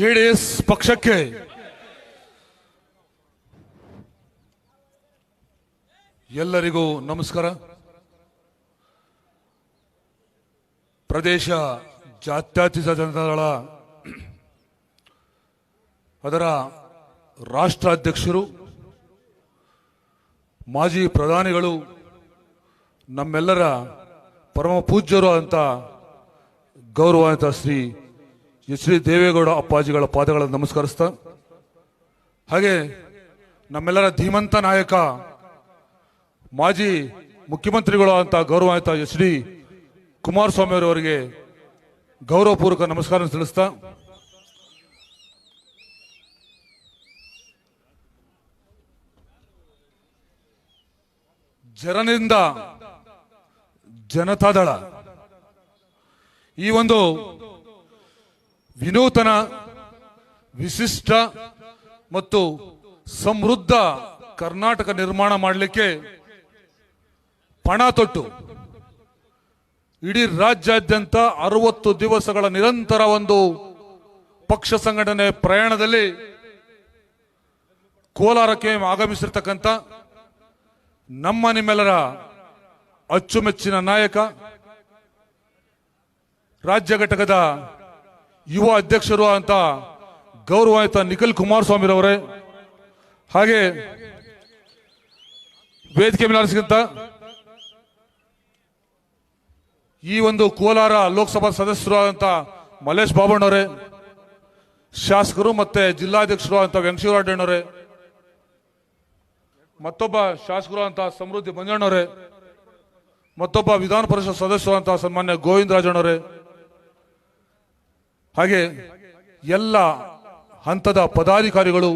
JDS ಪಕ್ಷಕ್ಕೆ ಎಲ್ಲರಿಗೂ ನಮಸ್ಕಾರ. ಪ್ರದೇಶ ಜಾತ್ಯತೀತ ಜನತಾದಳ ಅದರ ರಾಷ್ಟ್ರಾಧ್ಯಕ್ಷರು, ಮಾಜಿ ಪ್ರಧಾನಿಗಳು, ನಮ್ಮೆಲ್ಲರ ಪರಮ ಪೂಜ್ಯರು ಅಂತ ಗೌರವಾನ್ವಿತ ಶ್ರೀ ಎಚ್ ಡಿ ದೇವೇಗೌಡ ಅಪ್ಪಾಜಿಗಳ ಪಾದಗಳನ್ನು ನಮಸ್ಕರಿಸ್ತಾ, ಹಾಗೆ ನಮ್ಮೆಲ್ಲರ ಧೀಮಂತ ನಾಯಕ, ಮಾಜಿ ಮುಖ್ಯಮಂತ್ರಿಗಳು ಅಂತ ಗೌರವಾನ್ವಿತ ಎಚ್ ಡಿ ಕುಮಾರಸ್ವಾಮಿ ಅವರವರಿಗೆ ಗೌರವಪೂರ್ವಕ ನಮಸ್ಕಾರ ತಿಳಿಸ್ತಾ. ಜನರಿಂದ ಜನತಾದಳ, ಈ ಒಂದು ವಿನೂತನ, ವಿಶಿಷ್ಟ ಮತ್ತು ಸಮೃದ್ಧ ಕರ್ನಾಟಕ ನಿರ್ಮಾಣ ಮಾಡಲಿಕ್ಕೆ ಪಣ ತೊಟ್ಟು. ಇಡೀ ರಾಜ್ಯಾದ್ಯಂತ ಅರವತ್ತು ದಿವಸಗಳ ನಿರಂತರ ಒಂದು ಪಕ್ಷ ಸಂಘಟನೆ ಪ್ರಯಾಣದಲ್ಲಿ ಕೋಲಾರಕ್ಕೆ ಆಗಮಿಸಿರ್ತಕ್ಕಂಥ ನಮ್ಮ ನಿಮ್ಮೆಲ್ಲರ ಅಚ್ಚುಮೆಚ್ಚಿನ ನಾಯಕ, ರಾಜ್ಯ ಘಟಕದ ಯುವ ಅಧ್ಯಕ್ಷರು ಅಂತ ಗೌರವಾನ್ವಿತ ನಿಖಿಲ್ ಕುಮಾರಸ್ವಾಮಿರವರೇ, ಹಾಗೆ ವೇದಿಕೆ ಮೇಲೆ ಆರಿಸಿದಂತ ಈ ಒಂದು ಕೋಲಾರ ಲೋಕಸಭಾ ಸದಸ್ಯರು ಆದಂತ ಮಲ್ಲೇಶ್ ಬಾಬಣ್ಣವರೇ, ಶಾಸಕರು ಮತ್ತೆ ಜಿಲ್ಲಾಧ್ಯಕ್ಷರು ಅಂತ ವೆಂಕಟೇಶ್ವರಣ್ಣವರೇ ಮತ್ತೊಬ್ಬ ಶಾಸಕರು ಅಂತ ಸಮೃದ್ಧಿ ಮಂಜಣ್ಣವರೇ, ಮತ್ತೊಬ್ಬ ವಿಧಾನ ಪರಿಷತ್ ಸದಸ್ಯರು ಅಂತ ಸನ್ಮಾನ್ಯ ಗೋವಿಂದರಾಜಣ್ಣವರೇ ಹಾಗೆ ಎಲ್ಲ ಹಂತದ ಪದಾಧಿಕಾರಿಗಳು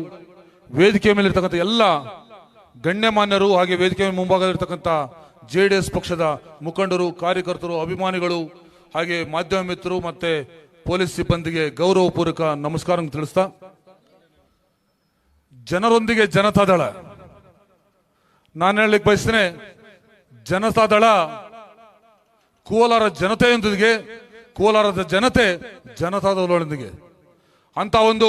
ವೇದಿಕೆ ಮೇಲಿರ್ತಕ್ಕಂಥ ಎಲ್ಲ ಗಣ್ಯಮಾನ್ಯರು ಹಾಗೆ ವೇದಿಕೆ ಮುಂಭಾಗದಲ್ಲಿರ್ತಕ್ಕಂಥ ಜೆ ಡಿ ಎಸ್ ಪಕ್ಷದ ಮುಖಂಡರು, ಕಾರ್ಯಕರ್ತರು, ಅಭಿಮಾನಿಗಳು ಹಾಗೆ ಮಾಧ್ಯಮ ಮಿತ್ರರು ಮತ್ತೆ ಪೊಲೀಸ್ ಸಿಬ್ಬಂದಿಗೆ ಗೌರವಪೂರ್ವಕ ನಮಸ್ಕಾರ ತಿಳಿಸ್ತಾ, ಜನರೊಂದಿಗೆ ಜನತಾದಳ. ನಾನು ಹೇಳಲಿಕ್ಕೆ ಬಯಸ್ತೇನೆ, ಜನತಾದಳ, ಕೋಲಾರ ಜನತೆಯೊಂದಿಗೆ ಕೋಲಾರದ ಜನತೆ ಜನತಾದಳೊಂದಿಗೆ ಅಂತ ಒಂದು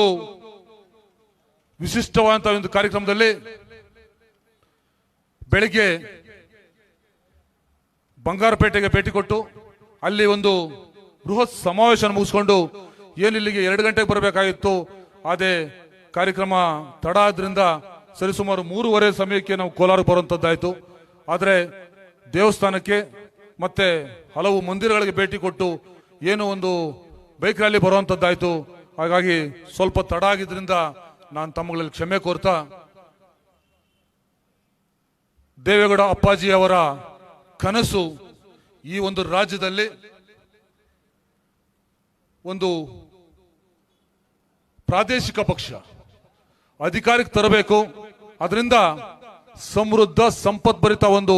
ವಿಶಿಷ್ಟವಾದಂತಹ ಒಂದು ಕಾರ್ಯಕ್ರಮದಲ್ಲಿ ಬೆಳಿಗ್ಗೆ ಬಂಗಾರಪೇಟೆಗೆ ಭೇಟಿ ಕೊಟ್ಟು ಅಲ್ಲಿ ಒಂದು ಬೃಹತ್ ಸಮಾವೇಶ ಮುಗಿಸ್ಕೊಂಡು ಏನು ಇಲ್ಲಿಗೆ ಎರಡು ಗಂಟೆಗೆ ಬರಬೇಕಾಗಿತ್ತು, ಅದೇ ಕಾರ್ಯಕ್ರಮ ತಡ ಆದ್ರಿಂದ ಸರಿಸುಮಾರು ಮೂರುವರೆ ಸಮಯಕ್ಕೆ ನಾವು ಕೋಲಾರಕ್ಕೆ ಬರುವಂತದ್ದಾಯ್ತು ಆದರೆ ದೇವಸ್ಥಾನಕ್ಕೆ ಮತ್ತೆ ಹಲವು ಮಂದಿರಗಳಿಗೆ ಭೇಟಿ ಕೊಟ್ಟು ಏನು ಒಂದು ಬೈಕ್ ರ್ಯಾಲಿ ಬರುವಂತದ್ದಾಯ್ತು. ಹಾಗಾಗಿ ಸ್ವಲ್ಪ ತಡ ಆಗಿದ್ರಿಂದ ನಾನು ತಮ್ಮಗಳಲ್ಲಿ ಕ್ಷಮೆ ಕೋರ್ತಾ, ದೇವೇಗೌಡ ಅಪ್ಪಾಜಿ ಅವರ ಕನಸು ಈ ಒಂದು ರಾಜ್ಯದಲ್ಲಿ ಒಂದು ಪ್ರಾದೇಶಿಕ ಪಕ್ಷ, ಅಧಿಕಾರಕ್ಕೆ ತರಬೇಕು. ಅದರಿಂದ ಸಮೃದ್ಧ, ಸಂಪತ್ಭರಿತ ಒಂದು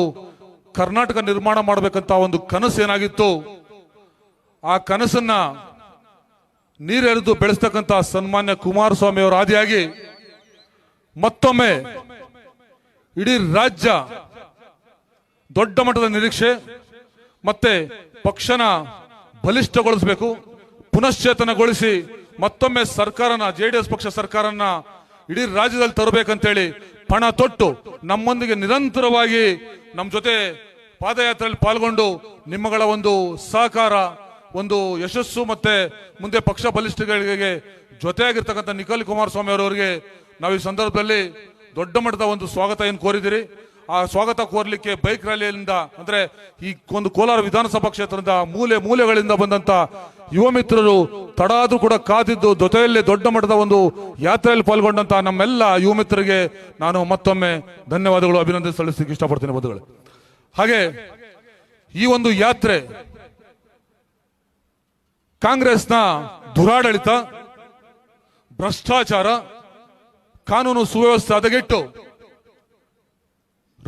ಕರ್ನಾಟಕ ನಿರ್ಮಾಣ ಮಾಡಬೇಕಂತ ಒಂದು ಕನಸು ಏನಾಗಿತ್ತು ಆ ಕನಸನ್ನ ನೀರೆರೆದು ಬೆಳೆಸ್ತಕ್ಕಂಥ ಸನ್ಮಾನ್ಯ ಕುಮಾರಸ್ವಾಮಿ ಅವರ ಆದಿಯಾಗಿ ಮತ್ತೊಮ್ಮೆ ಇಡೀ ರಾಜ್ಯ ದೊಡ್ಡ ಮಟ್ಟದ ನಿರೀಕ್ಷೆ ಮತ್ತೆ ಪಕ್ಷನ ಬಲಿಷ್ಠಗೊಳಿಸಬೇಕು, ಪುನಶ್ಚೇತನಗೊಳಿಸಿ ಮತ್ತೊಮ್ಮೆ ಸರ್ಕಾರನ ಜೆ ಡಿ ಎಸ್ ಪಕ್ಷ ಸರ್ಕಾರನ ಇಡೀ ರಾಜ್ಯದಲ್ಲಿ ತರಬೇಕಂತೇಳಿ ಪಣ ತೊಟ್ಟು ನಮ್ಮೊಂದಿಗೆ ನಿರಂತರವಾಗಿ ನಮ್ಮ ಜೊತೆ ಪಾದಯಾತ್ರೆಯಲ್ಲಿ ಪಾಲ್ಗೊಂಡು ನಿಮ್ಮಗಳ ಒಂದು ಸಹಕಾರ ಒಂದು ಯಶಸ್ಸು ಮತ್ತೆ ಮುಂದೆ ಪಕ್ಷ ಬಲಿಷ್ಠಗಳಿಗೆ ಜೊತೆಯಾಗಿರ್ತಕ್ಕಂಥ ನಿಖಿಲ್ ಕುಮಾರಸ್ವಾಮಿ ಅವರವರಿಗೆ ನಾವು ಈ ಸಂದರ್ಭದಲ್ಲಿ ದೊಡ್ಡ ಮಟ್ಟದ ಒಂದು ಸ್ವಾಗತ ಏನು ಕೋರಿದಿರಿ? ಆ ಸ್ವಾಗತ ಕೋರ್ಲಿಕ್ಕೆ ಬೈಕ್ ರ್ಯಾಲಿಯಿಂದ ಅಂದ್ರೆ ಈ ಒಂದು ಕೋಲಾರ ವಿಧಾನಸಭಾ ಕ್ಷೇತ್ರದ ಮೂಲೆ ಮೂಲೆಗಳಿಂದ ಬಂದಂತ ಯುವ ಮಿತ್ರರು ತಡಾದ್ರೂ ಕೂಡ ಕಾದಿದ್ದು ಜೊತೆಯಲ್ಲೇ ದೊಡ್ಡ ಮಟ್ಟದ ಒಂದು ಯಾತ್ರೆಯಲ್ಲಿ ಪಾಲ್ಗೊಂಡಂತ ನಮ್ಮೆಲ್ಲ ಯುವ ಮಿತ್ರರಿಗೆ ನಾನು ಮತ್ತೊಮ್ಮೆ ಧನ್ಯವಾದಗಳು, ಅಭಿನಂದನೆ ಸಲ್ಲಿಸಲಿಕ್ಕೆ ಇಷ್ಟಪಡ್ತೀನಿ ಬಂಧುಗಳು. ಹಾಗೆ ಈ ಒಂದು ಯಾತ್ರೆ ಕಾಂಗ್ರೆಸ್ನ ದುರಾಡಳಿತ, ಭ್ರಷ್ಟಾಚಾರ, ಕಾನೂನು ಸುವ್ಯವಸ್ಥೆ ಹದಗೆಟ್ಟು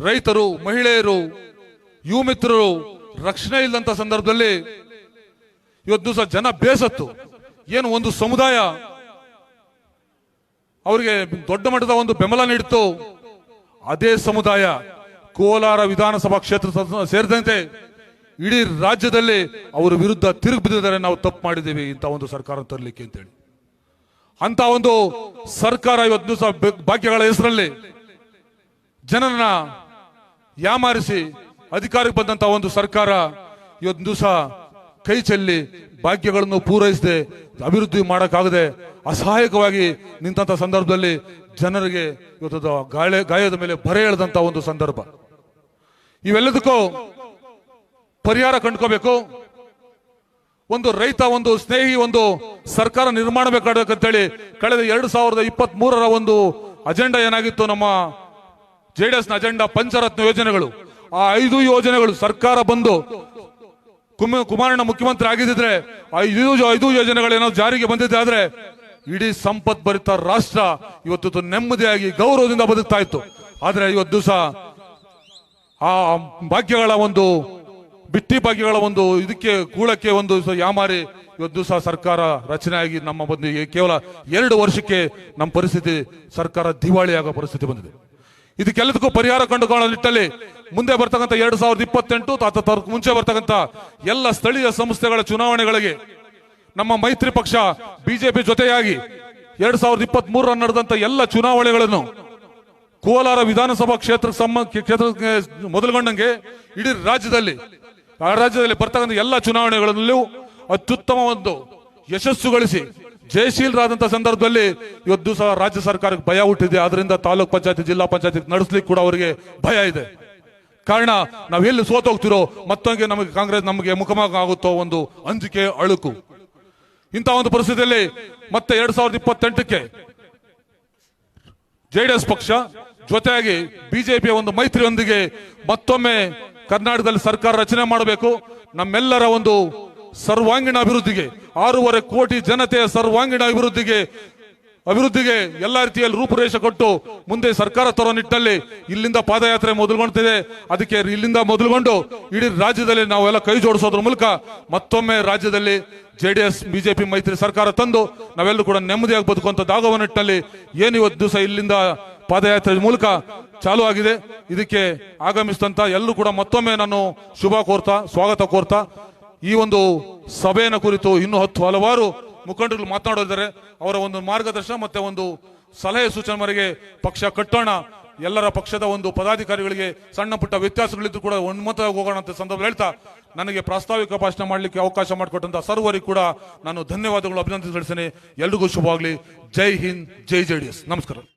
ರೈತರು, ಮಹಿಳೆಯರು ಯುವ ಮಿತ್ರರು ರಕ್ಷಣೆ ಇಲ್ಲದಂತ ಸಂದರ್ಭದಲ್ಲಿ ಇವತ್ತು ದಿವಸ ಜನ ಬೇಸತ್ತು. ಏನು ಒಂದು ಸಮುದಾಯ ಅವರಿಗೆ ದೊಡ್ಡ ಮಟ್ಟದ ಒಂದು ಬೆಂಬಲ ನೀಡಿತು ಅದೇ ಸಮುದಾಯ ಕೋಲಾರ ವಿಧಾನಸಭಾ ಕ್ಷೇತ್ರ ಸೇರಿದಂತೆ ಇಡೀ ರಾಜ್ಯದಲ್ಲಿ ಅವರ ವಿರುದ್ಧ ತಿರುಗಿ ಬಿದ್ದಿದ್ದಾರೆ. ನಾವು ತಪ್ಪು ಮಾಡಿದ್ದೀವಿ. ಇಂಥ ಒಂದು ಸರ್ಕಾರ ತರಲಿಕ್ಕೆ ಅಂತೇಳಿ. ಅಂತ ಒಂದು ಸರ್ಕಾರ ಇವತ್ತು ದಿವಸ ಭಾಗ್ಯಗಳ ಹೆಸರಲ್ಲಿ ಜನರನ್ನ ಯಾಮಾರಿಸಿ ಅಧಿಕಾರಕ್ಕೆ ಬಂದಂತ ಒಂದು ಸರ್ಕಾರ ಇವತ್ತು ದಿವಸ ಕೈ ಚೆಲ್ಲಿ ಭಾಗ್ಯಗಳನ್ನು ಪೂರೈಸದೆ ಅಭಿವೃದ್ಧಿ ಮಾಡೋಕ್ಕಾಗದೆ ಅಸಹಾಯಕವಾಗಿ ನಿಂತ ಸಂದರ್ಭದಲ್ಲಿ ಜನರಿಗೆ ಇವತ್ತು ಗಾಯ ಗಾಯದ ಮೇಲೆ ಬರೆ ಎಳೆದಂತ ಒಂದು ಸಂದರ್ಭ. ಇವೆಲ್ಲದಕ್ಕೂ ಪರಿಹಾರ ಕಂಡ್ಕೋಬೇಕು. ಒಂದು ರೈತ, ಒಂದು ಸ್ನೇಹಿ, ಒಂದು ಸರ್ಕಾರ ನಿರ್ಮಾಣ ಬೇಕಾಗಬೇಕಂತೇಳಿ ಕಳೆದ ಎರಡು ಸಾವಿರದ ಇಪ್ಪತ್ತ್ ಮೂರರ ಒಂದು ಅಜೆಂಡಾ ಏನಾಗಿತ್ತು ನಮ್ಮ ಜೆ ಡಿ ನ ಅಜೆಂಡಾ ಪಂಚರತ್ನ ಯೋಜನೆಗಳು. ಆ ಐದು ಯೋಜನೆಗಳು ಸರ್ಕಾರ ಬಂದು ಕುಮ- ಕುಮಾರಣ್ಣ ಮುಖ್ಯಮಂತ್ರಿ ಆಗಿದ್ದಿದ್ರೆ ಐದು ಐದು ಯೋಜನೆಗಳು ಏನೋ ಜಾರಿಗೆ ಬಂದಿದೆ ಆದ್ರೆ ಇಡೀ ಸಂಪತ್ ಭರಿತ ರಾಷ್ಟ್ರ ಇವತ್ತು ನೆಮ್ಮದಿಯಾಗಿ ಗೌರವದಿಂದ ಬದುಕ್ತಾ ಇತ್ತು. ಆದ್ರೆ ಇವತ್ತು ದಿವಸ ಆ ಭಾಗ್ಯಗಳ ಒಂದು ಬಿಟ್ಟಿ ಭಾಗ್ಯಗಳ ಒಂದು ಇದಕ್ಕೆ ಕೂಳಕ್ಕೆ ಒಂದು ಯಾಮಾರಿ ಇವತ್ತು ಸಹ ಸರ್ಕಾರ ರಚನೆ ಆಗಿ ನಮ್ಮ ಬಂದು ಕೇವಲ ಎರಡು ವರ್ಷಕ್ಕೆ ನಮ್ಮ ಪರಿಸ್ಥಿತಿ ಸರ್ಕಾರ ದಿವಾಳಿಯಾಗೋ ಪರಿಸ್ಥಿತಿ ಬಂದಿದೆ. ಇದಕ್ಕೆಲ್ಲದಕ್ಕೂ ಪರಿಹಾರ ಕಂಡುಕೊಳ್ಳೋ ನಿಟ್ಟಲ್ಲಿ ಮುಂದೆ ಬರ್ತಕ್ಕಂಥ ಎರಡು ಸಾವಿರದ ಇಪ್ಪತ್ತೆಂಟು ಅಥವಾ ಮುಂಚೆ ಬರ್ತಕ್ಕಂಥ ಎಲ್ಲ ಸ್ಥಳೀಯ ಸಂಸ್ಥೆಗಳ ಚುನಾವಣೆಗಳಿಗೆ ನಮ್ಮ ಮೈತ್ರಿ ಪಕ್ಷ ಬಿಜೆಪಿ ಜೊತೆಯಾಗಿ ಎರಡ್ ಸಾವಿರದ ಇಪ್ಪತ್ತ್ ಮೂರರ ನಡೆದಂತ ಎಲ್ಲ ಚುನಾವಣೆಗಳನ್ನು ಕೋಲಾರ ವಿಧಾನಸಭಾ ಸಂಬಂಧ ಕ್ಷೇತ್ರ ಮೊದಲುಗೊಂಡಂಗೆ ಇಡೀ ರಾಜ್ಯದಲ್ಲಿ ಆ ರಾಜ್ಯದಲ್ಲಿ ಬರ್ತಕ್ಕಂಥ ಎಲ್ಲ ಚುನಾವಣೆಗಳಲ್ಲೂ ಅತ್ಯುತ್ತಮ ಒಂದು ಯಶಸ್ಸು ಗಳಿಸಿ ಜಯಶೀಲರಾದಂತಹ ಸಂದರ್ಭದಲ್ಲಿ ಇವತ್ತು ಸಹ ರಾಜ್ಯ ಸರ್ಕಾರಕ್ಕೆ ಭಯ ಹುಟ್ಟಿದೆ. ಆದ್ರಿಂದ ತಾಲೂಕ್ ಪಂಚಾಯತ್, ಜಿಲ್ಲಾ ಪಂಚಾಯತಿ ನಡೆಸ್ಲಿಕ್ಕೆ ಕೂಡ ಅವರಿಗೆ ಭಯ ಇದೆ. ಕಾರಣ ನಾವ್ ಎಲ್ಲಿ ಸೋತೋಗ್ತಿರೋ ಮತ್ತೊಂಗೆ ನಮಗೆ ಕಾಂಗ್ರೆಸ್ ನಮಗೆ ಮುಖಮಾಗ ಆಗುತ್ತೋ ಒಂದು ಅಂಜಿಕೆ, ಅಳುಕು. ಇಂಥ ಒಂದು ಪರಿಸ್ಥಿತಿಯಲ್ಲಿ ಮತ್ತೆ ಎರಡ್ ಸಾವಿರದ ಇಪ್ಪತ್ತೆಂಟಕ್ಕೆ ಜೆಡಿಎಸ್ ಪಕ್ಷ ಜೊತೆಯಾಗಿ ಬಿಜೆಪಿಯ ಒಂದು ಮೈತ್ರಿಯೊಂದಿಗೆ ಮತ್ತೊಮ್ಮೆ ಕರ್ನಾಟಕದಲ್ಲಿ ಸರ್ಕಾರ ರಚನೆ ಮಾಡಬೇಕು. ನಮ್ಮೆಲ್ಲರ ಒಂದು ಸರ್ವಾಂಗೀಣ ಅಭಿವೃದ್ಧಿಗೆ ಆರೂವರೆ ಕೋಟಿ ಜನತೆಯ ಸರ್ವಾಂಗೀಣ ಅಭಿವೃದ್ಧಿಗೆ ಅಭಿವೃದ್ಧಿಗೆ ಎಲ್ಲ ರೀತಿಯಲ್ಲಿ ರೂಪುರೇಷೆ ಕೊಟ್ಟು ಮುಂದೆ ಸರ್ಕಾರ ತರೋ ನಿಟ್ಟಲ್ಲಿ ಇಲ್ಲಿಂದ ಪಾದಯಾತ್ರೆ ಮೊದಲುಗೊಂಡಿದೆ ಅದಕ್ಕೆ ಇಲ್ಲಿಂದ ಮೊದಲುಗೊಂಡು ಇಡೀ ರಾಜ್ಯದಲ್ಲಿ ನಾವೆಲ್ಲ ಕೈ ಜೋಡಿಸೋದ್ರ ಮೂಲಕ ಮತ್ತೊಮ್ಮೆ ರಾಜ್ಯದಲ್ಲಿ ಜೆ ಡಿ ಜೆಡಿಎಸ್, ಬಿಜೆಪಿ ಮೈತ್ರಿ ಸರ್ಕಾರ ತಂದು ನಾವೆಲ್ಲರೂ ಕೂಡ ನೆಮ್ಮದಿಯಾಗಿ ಬದುಕುವಂತದ್ದಾಗುವ ನಿಟ್ಟಲ್ಲಿ ಏನು ಇವತ್ತು ದಿವಸ ಇಲ್ಲಿಂದ ಪಾದಯಾತ್ರೆ ಮೂಲಕ ಚಾಲು ಆಗಿದೆ. ಇದಕ್ಕೆ ಆಗಮಿಸಿದಂತ ಎಲ್ಲರೂ ಕೂಡ ಮತ್ತೊಮ್ಮೆ ನಾನು ಶುಭ ಕೋರ್ತಾ, ಸ್ವಾಗತ ಕೋರ್ತಾ. ಈ ಒಂದು ಸಭೆಯನ್ನು ಕುರಿತು ಇನ್ನೂ ಹತ್ತು ಹಲವಾರು ಮುಖಂಡರು ಮಾತನಾಡಿದ್ದಾರೆ ಅವರ ಒಂದು ಮಾರ್ಗದರ್ಶನ ಮತ್ತೆ ಒಂದು ಸಲಹೆ ಸೂಚನೆ ಮೇರೆಗೆ ಪಕ್ಷ ಕಟ್ಟೋಣ. ಎಲ್ಲರ ಪಕ್ಷದ ಒಂದು ಪದಾಧಿಕಾರಿಗಳಿಗೆ ಸಣ್ಣ ಪುಟ್ಟ ವ್ಯತ್ಯಾಸಗಳಿದ್ದು ಕೂಡ ಒಮ್ಮತವಾಗಿ ಹೋಗೋಣ ಅಂತ ಸಂದರ್ಭ ಹೇಳ್ತಾ ನನಗೆ ಪ್ರಾಸ್ತಾವಿಕ ಭಾಷಣ ಮಾಡಲಿಕ್ಕೆ ಅವಕಾಶ ಮಾಡಿಕೊಟ್ಟಂತ ಸರ್ವರಿಗೂ ಕೂಡ ನಾನು ಧನ್ಯವಾದಗಳು ಅಭಿನಂದನೆ ತಿಳಿಸ್ತೇನೆ ಎಲ್ರಿಗೂ ಶುಭವಾಗಲಿ. ಜೈ ಹಿಂದ್, ಜೈ ಜೆ ನಮಸ್ಕಾರ.